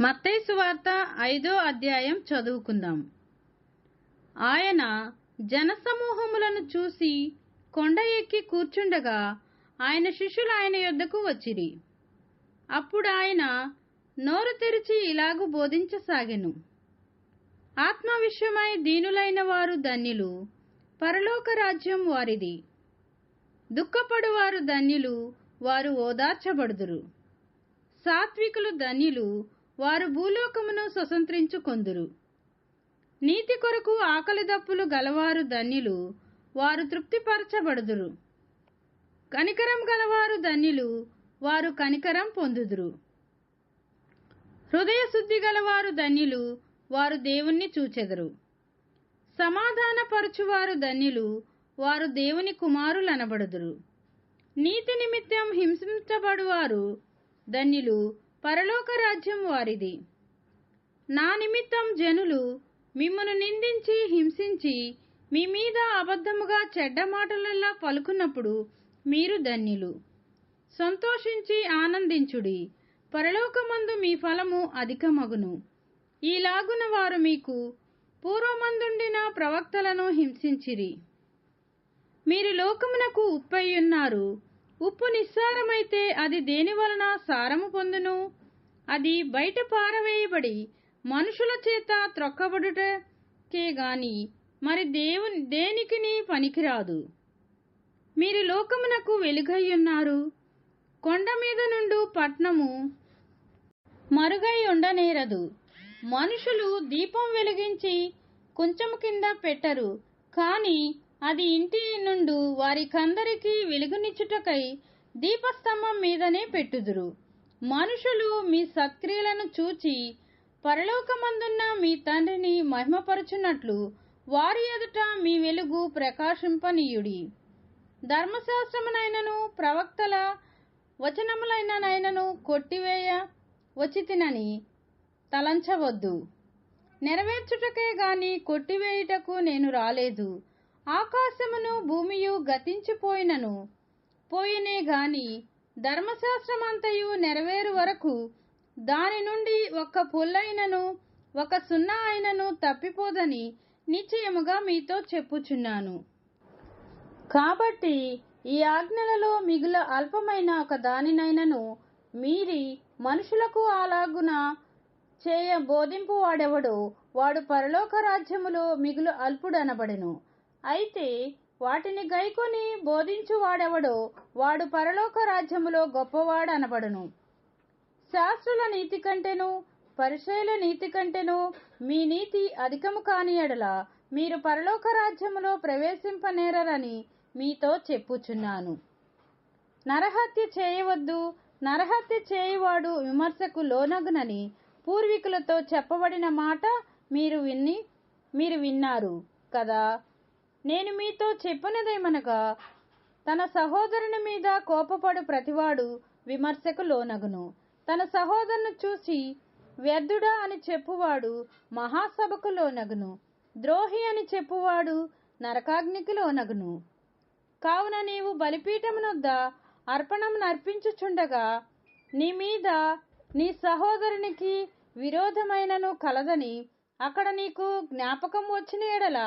మత్తైసు వార్త ఐదో అధ్యాయం చదువుకుందాం. ఆయన జనసమూహములను చూసి కొండ ఎక్కి కూర్చుండగా ఆయన శిష్యులు ఆయన యొద్దకు వచ్చిరి. అప్పుడు ఆయన నోరు తెరిచి ఇలాగు బోధించసాగెను. ఆత్మ విషయమై దీనులైన వారు ధన్యులు పరలోక రాజ్యం వారిది. దుఃఖపడువారు ధన్యులు వారు ఓదార్చబడుదురు. సాత్వికులు ధన్యులు వారు భూలోకమును స్వతంత్రించుకొందురు. నీతి కొరకు ఆకలి దప్పులు గలవారు ధన్యులు వారు తృప్తిపరచబడుదురు. కనికరం గలవారు ధన్యులు వారు కనికరం పొందుదురు. హృదయ శుద్ధి గలవారు ధన్యులు వారు దేవుణ్ణి చూచెదరు. సమాధానపరచువారు ధన్యులు వారు దేవుని కుమారులనబడుదురు. నీతి నిమిత్తం హింసించబడువారు ధన్యులు పరలోక రాజ్యం వారిది. నా నిమిత్తం జనులు మిమ్మను నిందించి హింసించి మీ మీద అబద్ధముగా చెడ్డ మాటలల్లా పలుకున్నప్పుడు మీరు ధన్యులు. సంతోషించి ఆనందించుడి. పరలోకమందు మీ ఫలము అధికమగును. ఈలాగున వారు మీకు పూర్వమందుండిన ప్రవక్తలను హింసించిరి. మీరు లోకమునకు ఉప్పయ్యున్నారు ఉప్పు నిస్సారమైతే అది దేని వలన సారము పొందును? అది బయట పారవేయబడి మనుషుల చేత త్రొక్కబడుటకే గాని మరి దేవుని దేనికిని పనికిరాదు? మీరు లోకమునకు వెలుగయ్యున్నారు. కొండ మీద నుండు పట్నము మరుగై ఉండనేరదు. మనుషులు దీపం వెలిగించి కొంచెం కింద పెట్టరు. కాని అది ఇంటి నుండు వారికందరికీ వెలుగునిచ్చుటకై దీపస్తంభం మీదనే పెట్టుదురు. మనుషులు మీ సత్క్రియలను చూచి పరలోకమందున్న మీ తండ్రిని మహిమపరచున్నట్లు వారి ఎదుట మీ వెలుగు ప్రకాశింపనీయుడి. ధర్మశాస్త్రమునైనను ప్రవక్తల వచనములైననైనను కొట్టివేయ వచ్చితినని తలంచవద్దు. నెరవేర్చుటకే గాని కొట్టివేయుటకు నేను రాలేదు. ఆకాశమును భూమియు గతించిపోయినను. పోయినే గాని ధర్మశాస్త్రమంతయు నెరవేరు వరకు దాని నుండి ఒక్క పుల్లైనను ఒక సున్నా అయినను తప్పిపోదని నిశ్చయముగా మీతో చెప్పుచున్నాను. కాబట్టి ఈ ఆజ్ఞలలో మిగుల అల్పమైన ఒక దానినైనను మీరి మనుషులకు అలాగున చేయ బోధింపు వాడెవడో వాడు పరలోక రాజ్యములో మిగులు అల్పుడనబడెను. అయితే వాటిని గైకొని బోధించు వాడెవడో వాడు పరలోక రాజ్యములో గొప్పవాడనబడును. శాస్త్రుల నీతి కంటేను పరిచయుల నీతి కంటేను మీ నీతి అధికము కాని ఎడల మీరు పరలోక రాజ్యములో ప్రవేశింపనేరని మీతో చెప్పుచున్నాను. నరహత్య చేయవద్దు నరహత్య చేయువాడు విమర్శకు లోనగునని పూర్వీకులతో చెప్పబడిన మాట మీరు విన్ని మీరు విన్నారు కదా? నేను మీతో చెప్పినదేమనగా తన సహోదరుని మీద కోపపడు ప్రతివాడు విమర్శకు లోనగును. తన సహోదరుని చూసి వ్యర్థుడా అని చెప్పువాడు మహాసభకు లోనగును. ద్రోహి అని చెప్పువాడు నరకాగ్నికి లోనగును. కావున నీవు బలిపీఠమునొద్ద అర్పణం నర్పించుచుండగా నీ మీద నీ సహోదరునికి విరోధమైనను కలదని అక్కడ నీకు జ్ఞాపకం వచ్చిన ఎడలా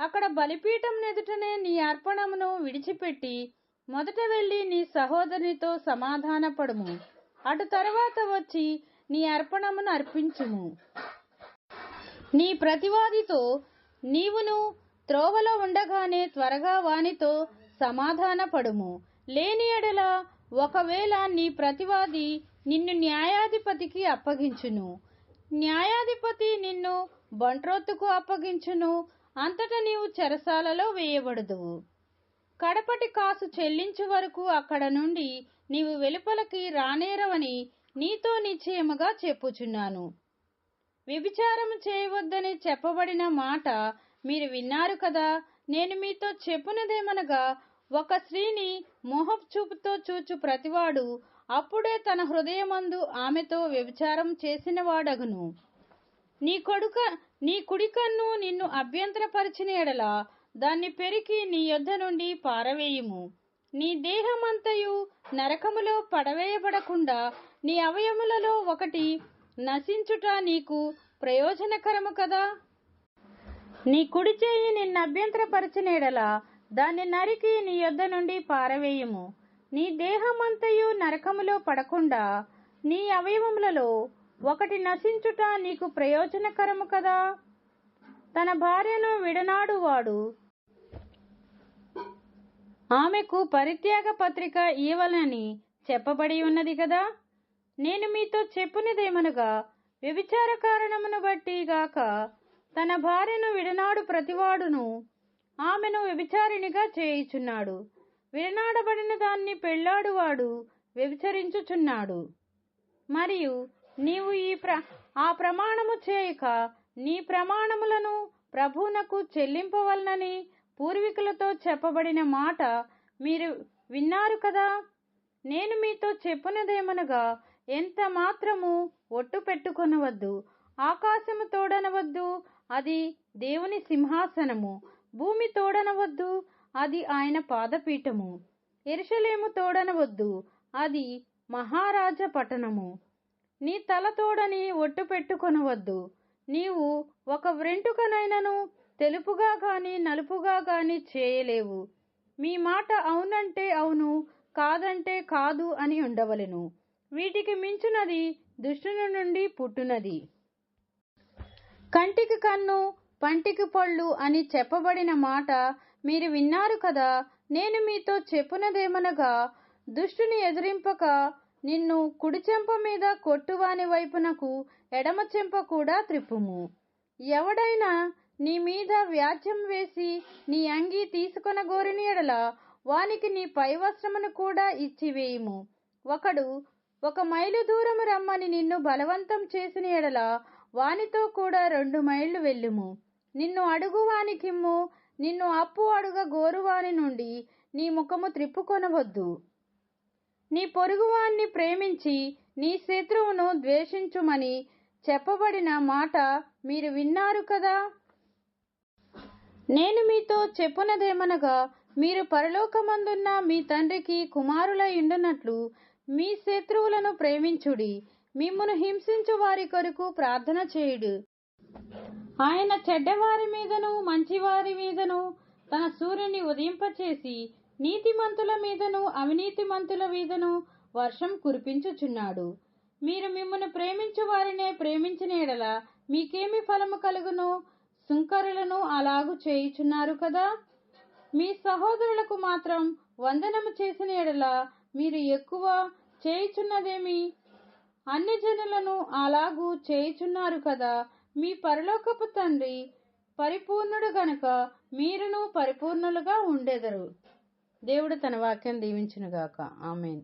అక్కడ బలిపీఠం ఎదుటనే నీ అర్పణమును విడిచిపెట్టి మొదట వెళ్ళి నీ సహోదరునితో సమాధానపడుము. అటు తర్వాత వచ్చి నీ అర్పణమును అర్పించుము. నీ ప్రతివాదితో నీవును త్రోవలో ఉండగానే త్వరగా వానితో సమాధానపడుము. లేని ఎడల ఒకవేళ నీ ప్రతివాది నిన్ను న్యాయాధిపతికి అప్పగించును. న్యాయాధిపతి నిన్ను బంట్రోత్తుకు అప్పగించును. అంతటా నీవు చెరసాలలో వేయబడదువు. కడపటి కాసు చెల్లించు వరకు అక్కడ నుండి నీవు వెలుపలకి రానేరవని నీతో నిశ్చయముగా చెప్పుచున్నాను. వ్యభిచారము చేయవద్దని చెప్పబడిన మాట మీరు విన్నారు కదా? నేను మీతో చెప్పునదేమనగా ఒక స్త్రీని మోహపు చూపుతో చూచు ప్రతివాడు అప్పుడే తన హృదయమందు ఆమెతో వ్యభిచారం చేసిన వాడగును నీ కొడుక నీ కుడికన్ను నిన్ను అభ్యంతరపరిచిన ఎడల దాన్ని పెరికి నీ యొద్ద నుండి పారవేయుము. నీ దేహమంతయు నరకములో పడవేయబడకుండా నీ అవయములలో ఒకటి నశించుట నీకు ప్రయోజనకరము కదా? నీ కుడి చేయి నిన్ను అభ్యంతరపరచినేడలా దాన్ని నరికి నీ యొద్ద నుండి పారవేయుము. నీ దేహమంతయు నరకములో పడకుండా నీ అవయవములలో ఒకటి నశించుట నీకు ప్రయోజనకరము కదా? తన భార్యను విడనాడువాడు ఆమెకు పరిత్యాగ పత్రిక ఇవ్వాలని చెప్పబడి ఉన్నది కదా? నేను మీతో చెప్పునిదేమనగా వ్యభిచార కారణమును బట్టి గాక తన భార్యను విడనాడు ప్రతివాడును ఆమెను వ్యభిచారిణిగా చేయుచున్నాడు. విడనాడబడిన దాన్ని పెళ్ళాడువాడు వ్యభిచరించుచున్నాడు. మరియు నీవు ఈ ప్ర ఆ ప్రమాణము చేయక నీ ప్రమాణములను ప్రభువునకు చెల్లింపవలనని పూర్వీకులతో చెప్పబడిన మాట మీరు విన్నారు కదా? నేను మీతో చెప్పునదేమనగా ఎంత మాత్రము ఒట్టు పెట్టుకొనవద్దు ఆకాశము తోడనవద్దు అది దేవుని సింహాసనము భూమి తోడనవద్దు అది ఆయన పాదపీఠము. ఎరుషలేము తోడనవద్దు అది మహారాజ పట్టణము. నీ తల తోడని ఒట్టు పెట్టుకొనవద్దు. నీవు ఒక వ్రెంటుకనైనను తెలుపుగా గాని నలుపుగా గాని చేయలేవు. మీ మాట అవునంటే అవును కాదంటే కాదు అని ఉండవలెను. వీటికి మించునది దుష్టుని నుండి పుట్టునది. కంటికి కన్ను పంటికి పళ్ళు అని చెప్పబడిన మాట మీరు విన్నారు కదా నేను మీతో చెప్పునదేమనగా దుష్టుని ఎదిరింపక నిన్ను కుడి చెంప మీద కొట్టువాని వైపునకు ఎడమ చెంప కూడా త్రిప్పుము. ఎవడైనా నీ మీద వ్యాజ్యం వేసి నీ అంగీ తీసుకొన గోరిని ఎడల వానికి నీ పైవస్త్రమును కూడా ఇచ్చివేయుము. ఒకడు ఒక మైలు దూరము రమ్మని నిన్ను బలవంతం చేసిన ఎడల వానితో కూడా రెండు మైళ్ళు వెళ్ళుము. నిన్ను అడుగువానికిమ్ము నిన్ను అప్పు అడుగ గోరువాని నుండి నీ ముఖము త్రిప్పుకొనవద్దు. నీ పొరుగువాన్ని ప్రేమించి నీ శత్రువును ద్వేషించుమని చెప్పబడిన మాట మీరు విన్నారు కదా? నేను మీతో చెప్పునదేమనగా మీరు పరలోకమందున్న మీ తండ్రికి కుమారులై ఉండునట్లు మీ శత్రువులను ప్రేమించుడి మిమ్మను హింసించు వారి కొరకు ప్రార్థన చేయుడు. ఆయన చెడ్డవారి మీదను మంచివారి మీదను తన సూర్యుని ఉదయింపచేసి నీతిమంతుల మీదను అవినీతిమంతుల మీదను వర్షం కురిపించుచున్నాడు. మీరు మిమ్మల్ని ప్రేమించు వారినే ప్రేమించిన ఎడల మీకేమి ఫలము కలుగును? సుంకరులను అలాగు చేయుచున్నారు కదా? మీ సహోదరులకు మాత్రం వందనము చేసిన ఎడల మీరు ఎక్కువ చేయుచున్నదేమి? అన్ని జనులను అలాగూ చేయుచున్నారు కదా? మీ పరలోకపు తండ్రి పరిపూర్ణుడు గనుక మీరును పరిపూర్ణులుగా ఉండెదరు. దేవుడు తన వాక్యం దీవించునుగాక. ఆమెన్.